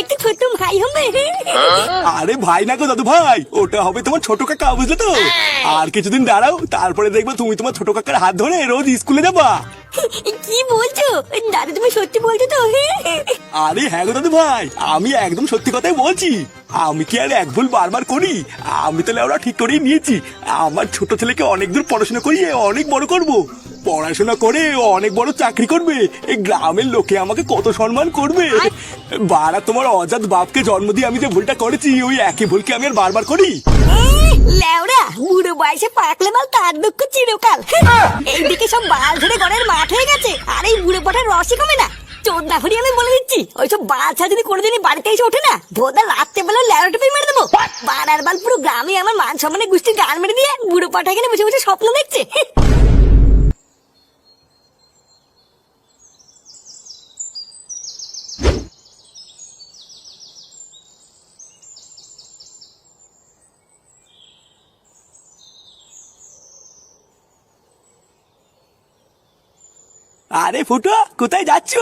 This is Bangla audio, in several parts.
একটু ছোট ভাই হবে। আরে ভাই না গো দাদু ভাই ওটা হবে তোমার ছোট কাকা বুঝলে তো? আর কিছুদিন দাঁড়াও তারপরে দেখবে তুমি তোমার ছোট কাকার হাত ধরে রোজ স্কুলে যাবা। কি বলছো? দাদু তুমি সত্যি বলছো তো? আরে হ্যাঁ গো দাদু ভাই আমি একদম সত্যি কথাই বলছি। আমি কি আর এক ভুল বারবার করি? আমি তাহলে ওরা ঠিক করেই নিয়েছি। আমার ছোট ছেলেকে অনেক দূর পড়াশোনা করিয়ে অনেক বড় করব। পড়াশোনা করে অনেক বড় চাকরি করবে। এই গ্রামের লোকে আমাকে কত সম্মান করবে। বারা তোমার অজাত বাপকে জন্ম দিয়ে আমি যে ভুলটা করেছি ওই একই ভুলকে আমি আর বারবার করি। লেওরা বুড়ো বয়সে পাকলে বাল তার দুঃখ চিরকাল। এইদিকে সব বাল ধরে ঘরের মাঠ হয়ে গেছে। আর এই বুড়ো পটার রসই কমে না। চোদ্দা হরি আমি বলে দিচ্ছি? ওইসব বাচ্চা যদি কোনোদিনই বাড়িতে এসে ওঠে না ভোদা রাত্রে বেলা মেরে দেবো। বাল পুরো গ্রামে আমার মান সম্মানে গান মেরে দিয়ে বুড়ো পাঠা এখানে বসে বসে স্বপ্ন দেখছে। আরে ফুটো কোথায় যাচ্ছ?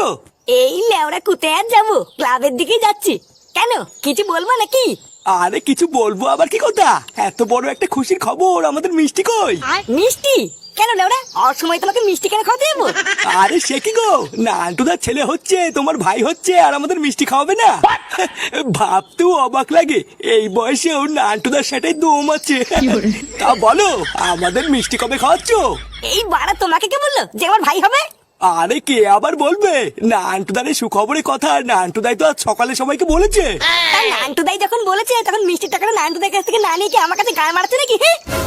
এই লেওরা কোথায় আর যাব? ক্লাবের দিকে যাচ্ছি। কেন? কিছু বলব নাকি? আরে কিছু বলব আবার কি কথা? এত বড় একটা খুশির খবর আমাদের মিষ্টি কই? মিষ্টি? কেন লেওরা? অসময় তোমাকে মিষ্টি কেন খাওয়াতে যাব? আরে সে কি গো? নান্টুদার ছেলে হচ্ছে তোমার ভাই হচ্ছে আর আমাদের মিষ্টি খাওয়াবে না? ভাবতেও অবাক লাগে এই বয়সেও নান্টুদার সেটাই দম আছে। তা বলো আমাদের মিষ্টি কবে খাওয়াচ্ছ? এই বাড়া তোমাকে কে বলল যে আমার ভাই হবে? আরে কে আবার বলবে? নান্টুদারের সুখবরের কথা নান্টুদাই তো আজ সকালে সবাইকে বলেছে। নান্টুদাই নান্টু দাই যখন বলেছে তখন মিষ্টির টাকাটা নান্টুদাই কাছ থেকে না নিয়ে কি আমার কাছে গায়ে মারছে নাকি?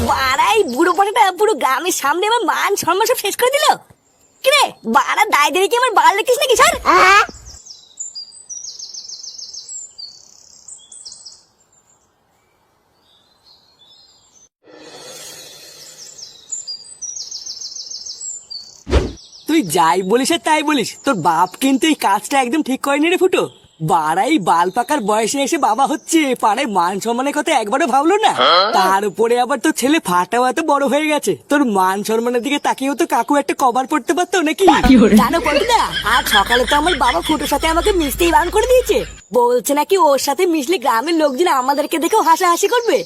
বাড়াই বুড়ো পটাটা পুরো গ্রামের সামনে আমার মান সম্মান সব শেষ করে দিল? কিরে বাড়া দায় দেরি কি আমার বাড়া লিখিস নাকি স্যার যাই বলিস আর তাই বলিস। তোর বাপ কিন্তু এই কাজটা একদম ঠিক করেনি রে ফুটো। বাড়াই বাল পাকার বয়সে এসে বাবা হচ্ছে পাড়ায় মান সম্মানের কথা একবারও ভাবলো না। তার উপরে আবার তোর ছেলে ফাটাও এত বড় হয়ে গেছে। তোর মান সম্মানের দিকে তাকিয়েও তো কাকু একটা কভার পড়তে পারতো নাকি? জানো পল্টুদা আজ সকালে তো আমার বাবা ফুটোর সাথে আমাকে মিশতেই বারণ করে দিয়েছে। বলছে নাকি ওর সাথে মিশলে গ্রামের লোকজন আমাদেরকে দেখেও হাসাহাসি করবে।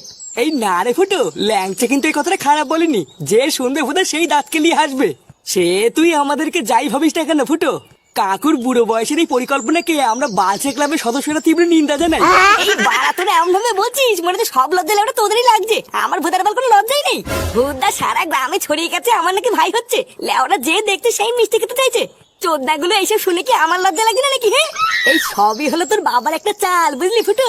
এই না রে ফুটো ল্যাংচে কিন্তু এই কথাটা খারাপ বলেনি। যে শুনবে ফুটো সেই দাঁতকে নিয়ে হাসবে। সে তুই আমাদেরকে যাই ভাবিস না কেন ফুটো? কাকুর বুড়ো বয়সের এই পরিকল্পনাকে আমরা বালছে ক্লাবের সদস্যরা তীব্র নিন্দা জানাই। এই বাড়া তোরা এমন ভাবে বলছিস? মনে হচ্ছে সব লজ্জা লেওটা তোদেরই লাগছে। আমার ভূতার বল কোনো লজ্জাই নেই। ভূতদা সারা গ্রামে ছড়িয়ে গেছে আমার নাকি ভাই হচ্ছে। লেওরা যে দেখতে সেই মিষ্টি খেতে চাইছে। চোদ্দা গুলো এইসব শুনে কি আমার লজ্জা লাগে না নাকি হ্যাঁ? এই সবই হলো তোর বাবার একটা চাল বুঝলি ফুটো?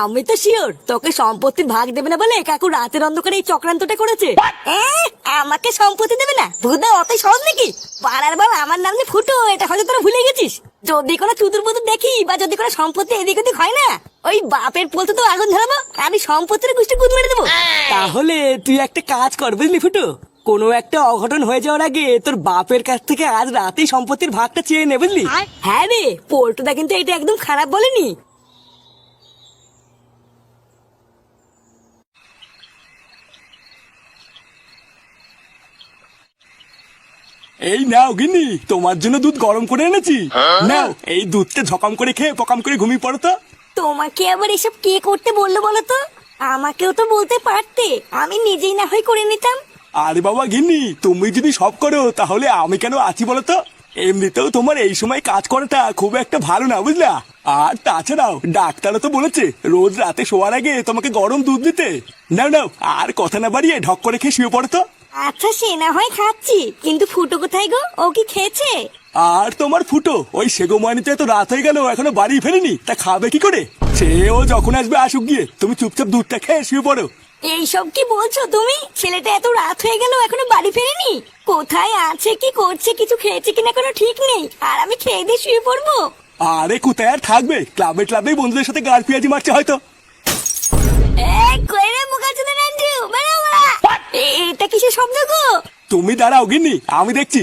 আমি তো শিওর তোকে সম্পত্তির ভাগ দেবে না বলে কাকু রাতের অন্ধকারে এই চক্রান্তটা করেছে। আমাকে সম্পত্তি দেবে না? ভূতদা অতই সহজ নাকি? পাড়ার বাবা আমার নাম যে ফুটো এটা হয়তো তোরা ভুলে গেছিস। যদি কোনো চুতুর পুতুর দেখি বা যদি কোনো সম্পত্তি এদিক ওদিক হয় না ওই বাপের পোলতে তো আগুন ধরাবো আমি সম্পত্তির গোষ্ঠী কুদ মেরে দেবো। তাহলে তুই একটা কাজ কর বুঝলি ফুটো? কোনো একটা অঘটন হয়ে যাওয়ার আগে তোর বাপের কাছ থেকে আজ রাতেই সম্পত্তির ভাগটা চেয়ে নে বুঝলি? হ্যাঁ রে পোল্টুদা কিন্তু এটা একদম খারাপ বলেনি। এই নাও গিন্নি তোমার জন্য দুধ গরম করে এনেছি। নাও এই দুধটা ঝকাম করে খেয়ে পকাম করে ঘুমিয়ে পড়ো তো। তোমাকে আবার এসব কে করতে বলল বলো তো? আমাকেও তো বলতে পারতে আমি নিজেই না হয় করে নিতাম। আরে বাবা গিন্নি তুমি যদি সব করো তাহলে আমি কেন আছি বলো তো? এমনিতেও তোমার এই সময় কাজ করাটা খুব একটা ভালো না বুঝলা? আর তাছাড়াও ডাক্তারও তো বলেছে রোজ রাতে শোয়ার আগে তোমাকে গরম দুধ দিতে। নাও নাও আর কথা না বাড়িয়ে ঢক করে খেয়ে শুয়ে পড়তো তো। আচ্ছা সে না হয় খাচ্ছি। কিন্তু ফুটো কোথায় গো? ও কি খেয়েছে? আর তোমার ফুটো ওই সেগো মানিতে তো রাত হয়ে গেল এখনও বাড়ি ফেরেনি তা খাবে কি করে? সে ও যখন আসবে আসুক গিয়ে তুমি চুপচাপ দুধটা খেয়ে শুয়ে পড়ো। এইসব কি বলছো তুমি? ছেলেটা এত রাত হয়ে গেল এখনও বাড়ি ফেরেনি? কোথায় আছে কি করছে কিছু খেয়েছে কিনা কোনো ঠিক নেই। আর আমি খেয়ে দিয়ে শুয়ে পড়ব? আরে কোথায় আর থাকবে। ক্লাবে ক্লাবে বন্ধুদের সাথে গার পিয়াজি মারছে হয়তো। কিসের স্বপ্ন গো? তুমি দাঁড়াও গিন্নি আমি দেখছি।